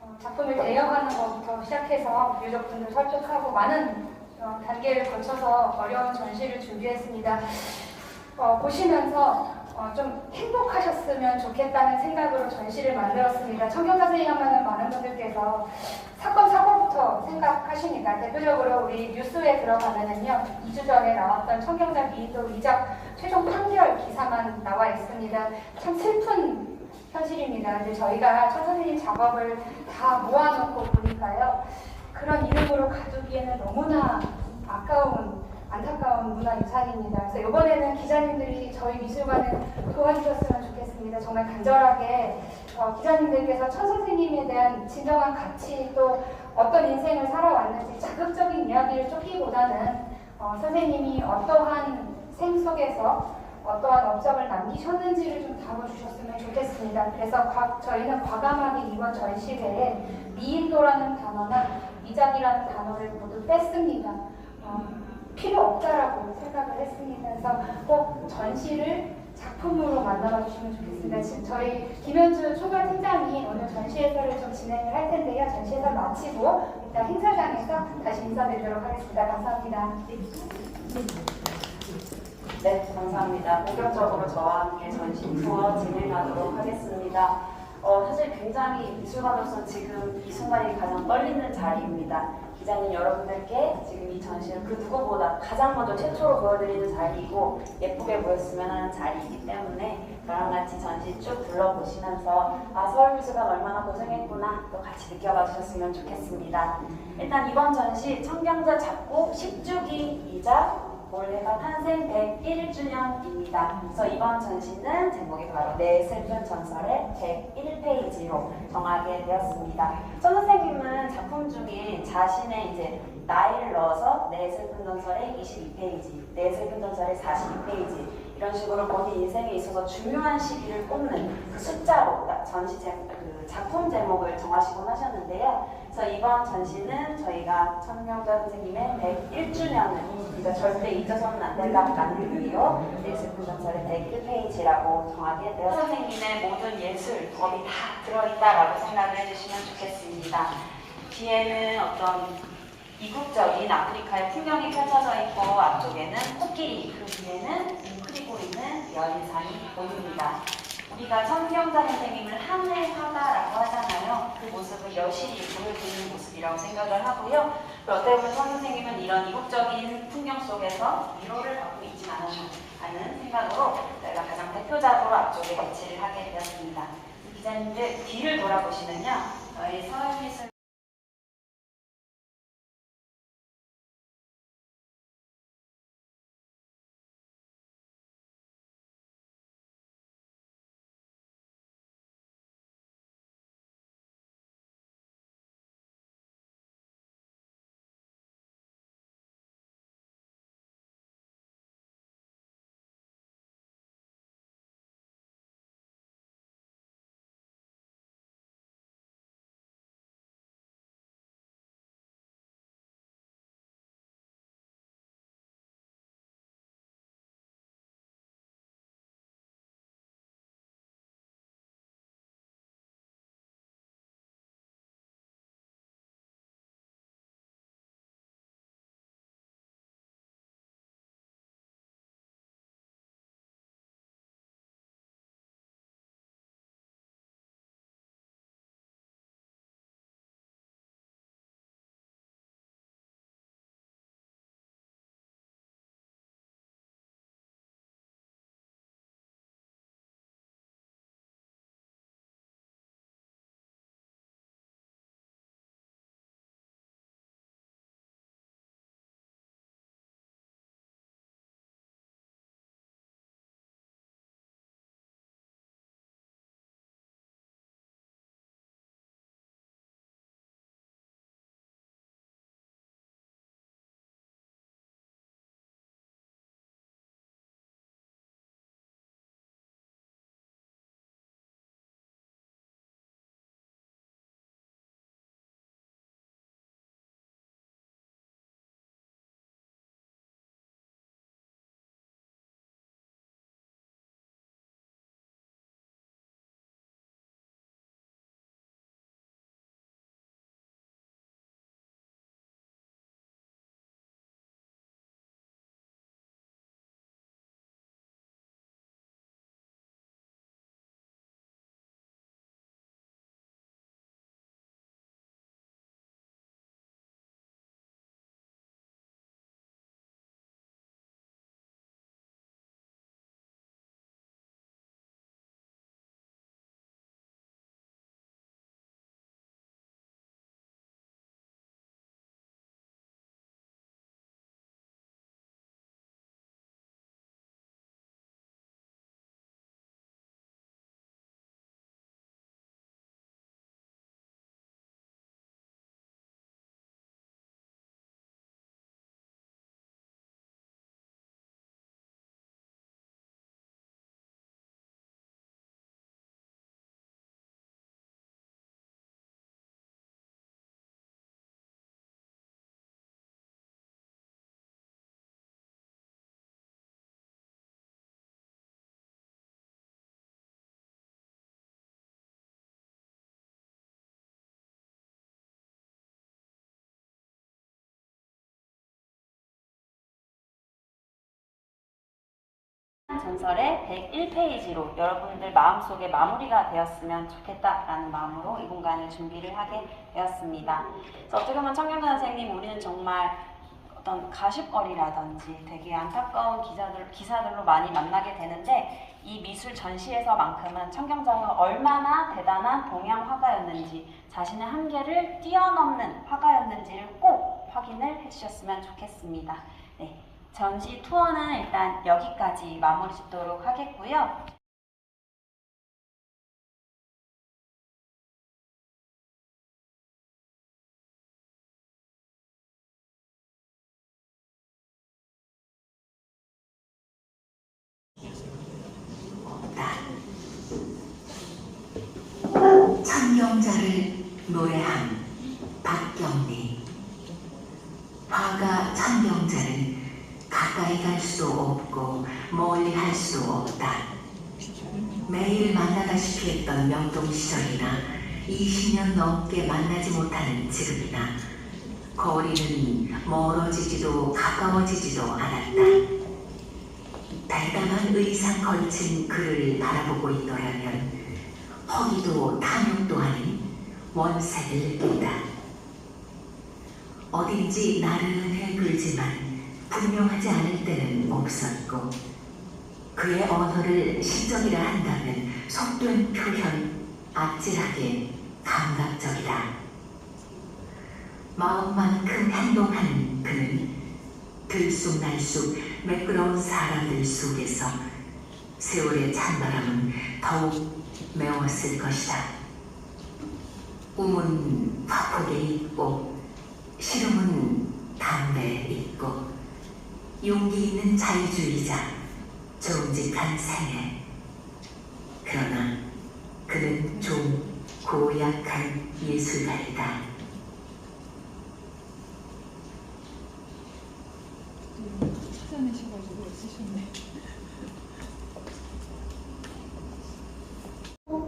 어, 작품을 대여하는 것부터 시작해서 유족분들 설득하고 많은 어, 단계를 거쳐서 어려운 전시를 준비했습니다. 어, 보시면서 어, 좀 행복하셨으면 좋겠다는 생각으로 전시를 만들었습니다. 청경자 선생님 하면 많은 분들께서 사건 사고부터 생각하시니까 대표적으로 우리 뉴스에 들어가면은요 2주 전에 나왔던 청경자 미인도 위작 최종 판결 기사만 나와 있습니다. 참 슬픈 현실입니다. 근데 저희가 천 선생님 작업을 다 모아놓고 보니까요 그런 이름으로 가두기에는 너무나 아까운 안타까운 문화 유산입니다. 그래서 이번에는 기자님들이 저희 미술관을 도와주셨으면 좋겠습니다. 정말 간절하게 어, 기자님들께서 천 선생님에 대한 진정한 가치 또 어떤 인생을 살아왔는지 자극적인 이야기를 쫓기보다는 어, 선생님이 어떠한 생 속에서 어떠한 업적을 남기셨는지를 좀 다뤄주셨으면 좋겠습니다. 그래서 과- 저희는 과감하게 이번 전시회에 미인도라는 단어나 미작이라는 단어를 모두 뺐습니다. 어, 필요 없다라고 생각을 했습니다. 그래서 꼭 전시를 작품으로 만나봐 주시면 좋겠습니다. 지금 저희 김현주 총괄 팀장이 오늘 전시 해설을 좀 진행을 할 텐데요. 전시 해설 마치고 이따 행사장에서 다시 인사드리도록 하겠습니다. 감사합니다. 네, 감사합니다. 본격적으로 저와 함께 전시 투어 진행하도록 하겠습니다. 어, 사실 굉장히 미술관으로서 지금 이 순간이 가장 떨리는 자리입니다. 기자님 여러분들께 지금 이 전시를 그 누구보다 가장 먼저 최초로 보여드리는 자리이고 예쁘게 보였으면 하는 자리이기 때문에 저랑 같이 전시 쭉 둘러보시면서 아 서울미술관 얼마나 고생했구나 또 같이 느껴봐 주셨으면 좋겠습니다. 일단 이번 전시 청경자 작곡 10주기이자 올해가 탄생 101주년입니다. 그래서 이번 전시는 제목이 바로 내 슬픈 전설의 101페이지로 정하게 되었습니다. 천 선생님은 작품 중에 자신의 이제 나이를 넣어서 내 슬픈 전설의 22페이지, 내 슬픈 전설의 42페이지 이런 식으로 본인 인생에 있어서 중요한 시기를 꼽는 그 숫자로 전시 제, 그 작품 제목을 정하시곤 하셨는데요. 그래서 이번 전시는 저희가 천명자 선생님의 101주년을 우리가 절대 잊어서는 안 의미로 내 슬픈 전설의 101페이지라고 정하게 되어 선생님의 모든 예술 법이 다 들어있다라고 생각을 해주시면 좋겠습니다. 뒤에는 어떤 이국적인 아프리카의 풍경이 펼쳐져 있고 앞쪽에는 코끼리 그 뒤에는 웅크리고 있는 여인상이 보입니다. 우리가 천경자 선생님을 화가라고 하잖아요. 그 모습을 여실히 보여주는 모습이라고 생각을 하고요. 또 어떻게 보면 천 선생님은 이런 이국적인 풍경 속에서 위로를 받고 있지 않은 생각으로 저희가 가장 대표작으로 앞쪽에 배치를 하게 되었습니다. 기자님들 뒤를 돌아보시면요. 저희 서울미술 전설의 101페이지로 여러분들 마음속에 마무리가 되었으면 좋겠다라는 마음으로 이 공간을 준비를 하게 되었습니다. 그래서 어떻게 보면 청경자 선생님 우리는 정말 어떤 가십거리라든지 되게 안타까운 기사들, 기사들로 많이 만나게 되는데 이 미술 전시에서만큼은 청경자가 얼마나 대단한 동양 화가였는지 자신의 한계를 뛰어넘는 화가였는지를 꼭 확인을 해주셨으면 좋겠습니다. 네, 전시 투어는 일단 여기까지 마무리 짓도록 하겠고요. 천경자를 노래한 박경리 화가 천경자를 가까이 갈 수도 없고 멀리 할 수도 없다 매일 만나다시피 했던 명동 시절이나 20년 넘게 만나지 못하는 지금이나 거리는 멀어지지도 가까워지지도 않았다 대담한 의상 걸친 그를 바라보고 있더라면 허기도 탐욕도 아닌 원색을 띈다. 어딘지 나른해 불지만 분명하지 않을 때는 없었고 그의 언어를 신정이라 한다면 속된 표현, 아찔하게 감각적이다. 마음만큼 행동하는 그는 들쑥날쑥 매끄러운 사람들 속에서 세월의 찬바람은 더욱 매웠을 것이다. 꿈은 화폭에 있고 시름은 담배에 있고 용기 있는 자유주의자 정직한 생애 그러나 그는 좀 고약한 예술가이다.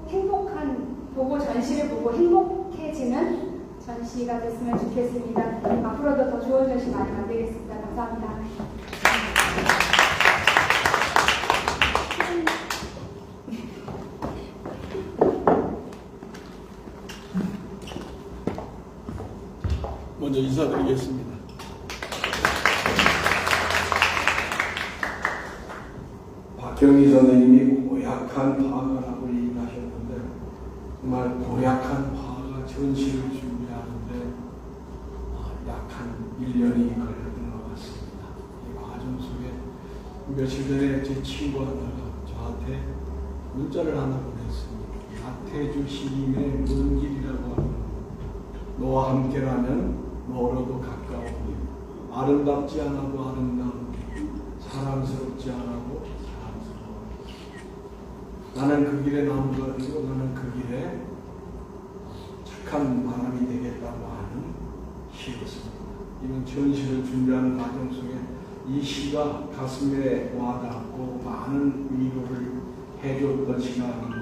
행복한 보고 전시를 보고 행복해지는 전시가 됐으면 좋겠습니다. 앞으로도 더 좋은 전시 많이 만들겠습니다. 감사합니다. 먼저 인사드리겠습니다. 박경희 선생님이 고약한 화가라고 얘기를 하셨는데 정말 고약한 화가 전시를 준비하는데 아, 약한 1년이 걸렸던 것 같습니다. 이 과정 속에 며칠 전에 제 친구 하나가 저한테 문자를 하나 보냈습니다. 나태주 시인의 먼 길이라고 하는 너와 함께라면 멀어도 가까우니 아름답지 않아도 아름다운 사랑스럽지 않아도 사랑스러워 나는 그 길에 나무가 되고 나는 그 길에 착한 바람이 되겠다고 하는 시였습니다. 이번 전시를 준비하는 과정 속에 이 시가 가슴에 와닿고 많은 위로를 해줬던 시간입니다.